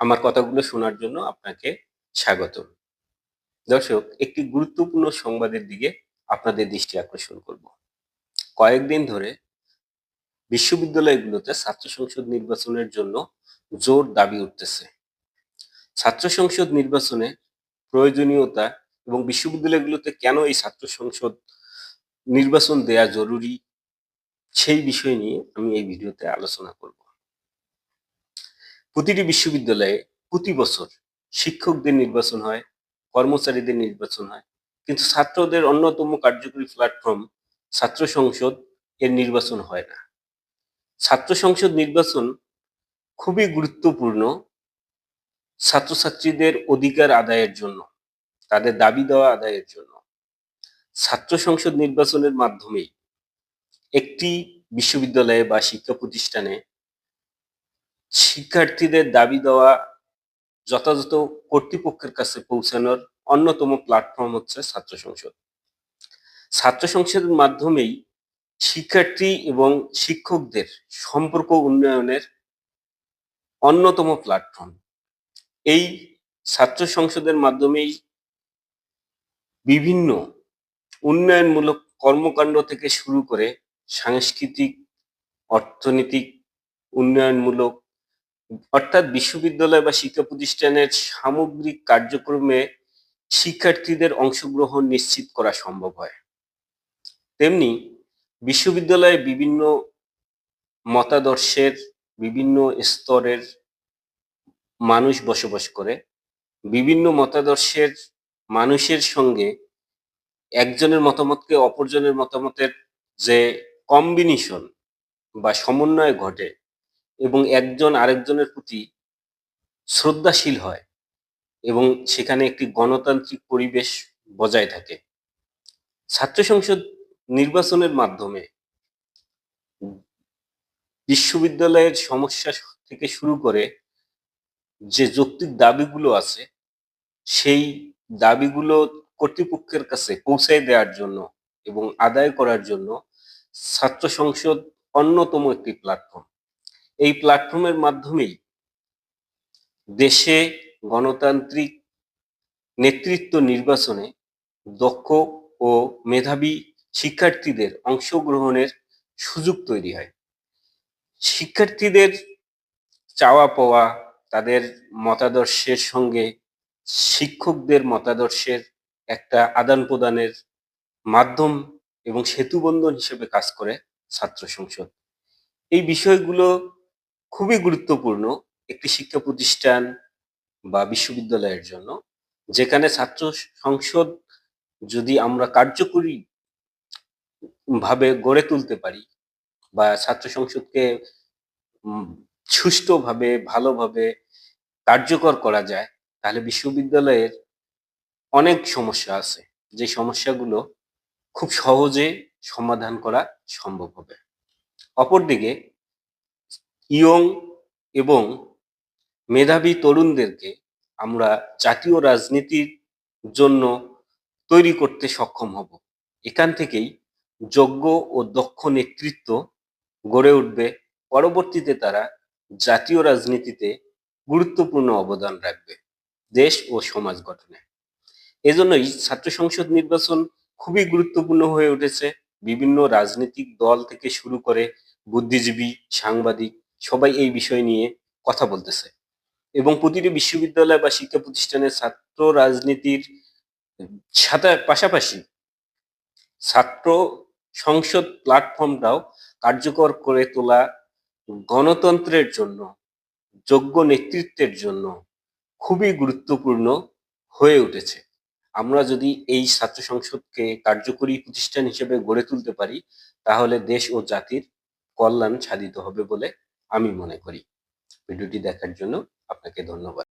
আমার কথাগুলো শোনার জন্য আপনাকে স্বাগত দর্শক, একটি গুরুত্বপূর্ণ সংবাদের দিকে আপনাদের দৃষ্টি আকর্ষণ করব। কয়েকদিন ধরে বিশ্ববিদ্যালয়গুলোতে ছাত্র সংসদ নির্বাচনের জন্য জোর দাবি উঠতেছে। ছাত্র সংসদ নির্বাচনে প্রয়োজনীয়তা এবং বিশ্ববিদ্যালয়গুলোতে কেন এই ছাত্র সংসদ নির্বাচন দেয়া জরুরি সেই বিষয় নিয়ে আমি এই ভিডিওতে আলোচনা করব। প্রতিটি বিশ্ববিদ্যালয়ে প্রতি বছর শিক্ষকদের নির্বাচন হয়, কর্মচারীদের নির্বাচন হয়। কিন্তু ছাত্রদের অন্যতম কার্যকরী প্ল্যাটফর্ম ছাত্র সংসদ এর নির্বাচন হয় না। ছাত্র সংসদ নির্বাচন খুবই গুরুত্বপূর্ণ ছাত্রছাত্রীদের অধিকার আদায়ের জন্য, তাদের দাবি দেওয়া আদায়ের জন্য। ছাত্র সংসদ নির্বাচনের মাধ্যমেই একটি বিশ্ববিদ্যালয়ে বা শিক্ষা প্রতিষ্ঠানে শিক্ষার্থীদের দাবি দেওয়া যথাযথ কর্তৃপক্ষের কাছে পৌঁছানোর অন্যতম প্ল্যাটফর্ম হচ্ছে ছাত্র সংসদ। ছাত্র সংসদের মাধ্যমেই শিক্ষার্থী এবং শিক্ষকদের সম্পর্ক উন্নয়নের অন্যতম প্ল্যাটফর্ম এই ছাত্র সংসদের মাধ্যমেই বিভিন্ন উন্নয়নমূলক কর্মকাণ্ড থেকে শুরু করে সাংস্কৃতিক, অর্থনৈতিক উন্নয়নমূলক অর্থাৎ বিশ্ববিদ্যালয় বা শিক্ষা প্রতিষ্ঠানের সামগ্রিক কার্যক্রমে শিক্ষার্থীদের অংশগ্রহণ নিশ্চিত করা সম্ভব হয়। তেমনি বিশ্ববিদ্যালয়ে বিভিন্ন মতাদর্শের বিভিন্ন স্তরের মানুষ বসবাস করে। বিভিন্ন মতাদর্শের মানুষের সঙ্গে একজনের মতামতকে অপরজনের মতামতের যে কম্বিনেশন বা সমন্বয় ঘটে এবং একজন আরেকজনের প্রতি শ্রদ্ধাশীল হয় এবং সেখানে একটি গণতান্ত্রিক পরিবেশ বজায় থাকে। ছাত্র সংসদ নির্বাচনের মাধ্যমে বিশ্ববিদ্যালয়ের সমস্যা থেকে শুরু করে যে যৌক্তিক দাবিগুলো আছে, সেই দাবিগুলো কর্তৃপক্ষের কাছে পৌঁছায় দেওয়ার জন্য এবং আদায় করার জন্য ছাত্র সংসদ অন্যতম একটি প্ল্যাটফর্ম এই প্ল্যাটফর্মের মাধ্যমেই দেশে গণতান্ত্রিক নেতৃত্ব নির্বাচনে দক্ষ ও মেধাবী শিক্ষার্থীদের অংশগ্রহণের সুযোগ তৈরি হয়। শিক্ষার্থীদের চাওয়া পাওয়া, তাদের মতাদর্শের সঙ্গে শিক্ষকদের মতাদর্শের একটা আদান প্রদানের মাধ্যম এবং সেতুবন্ধন হিসেবে কাজ করে ছাত্র সংসদ। এই বিষয়গুলো খুবই গুরুত্বপূর্ণ একটি শিক্ষা প্রতিষ্ঠান বা বিশ্ববিদ্যালয়ের জন্য, যেখানে ছাত্র সংসদ যদি আমরা কার্যকরী ভাবে গড়ে তুলতে পারি বা ছাত্র সংসদকে সুষ্ঠুভাবে, ভালোভাবে কার্যকর করা যায়, তাহলে বিশ্ববিদ্যালয়ের অনেক সমস্যা আছে। যে সমস্যাগুলো খুব সহজে সমাধান করা সম্ভব হবে। অপরদিকে ইয়ং এবং মেধাবী তরুণদেরকে আমরা জাতীয় রাজনীতির জন্য তৈরি করতে সক্ষম হব। এখান থেকেই যোগ্য ও দক্ষ নেতৃত্ব গড়ে উঠবে। পরবর্তীতে তারা জাতীয় রাজনীতিতে গুরুত্বপূর্ণ অবদান রাখবে দেশ ও সমাজ গঠনে। এজন্যই ছাত্র সংসদ নির্বাচন খুবই গুরুত্বপূর্ণ হয়ে উঠেছে। বিভিন্ন রাজনৈতিক দল থেকে শুরু করে বুদ্ধিজীবী, সাংবাদিক সবাই এই বিষয় নিয়ে কথা বলতেছে। এবং প্রতিটি বিশ্ববিদ্যালয় বা শিক্ষা প্রতিষ্ঠানের ছাত্র রাজনীতির সাথে পাশাপাশি ছাত্র সংসদ প্ল্যাটফর্মটাও কার্যকর করে তোলা গণতন্ত্রের জন্য, যোগ্য নেতৃত্বের জন্য খুবই গুরুত্বপূর্ণ হয়ে উঠেছে। আমরা যদি এই ছাত্র সংসদকে কার্যকরী প্রতিষ্ঠান হিসেবে গড়ে তুলতে পারি, তাহলে দেশ ও জাতির কল্যাণ সাধিত হবে বলে আমি মনে করি। ভিডিওটি দেখার জন্য আপনাকে ধন্যবাদ।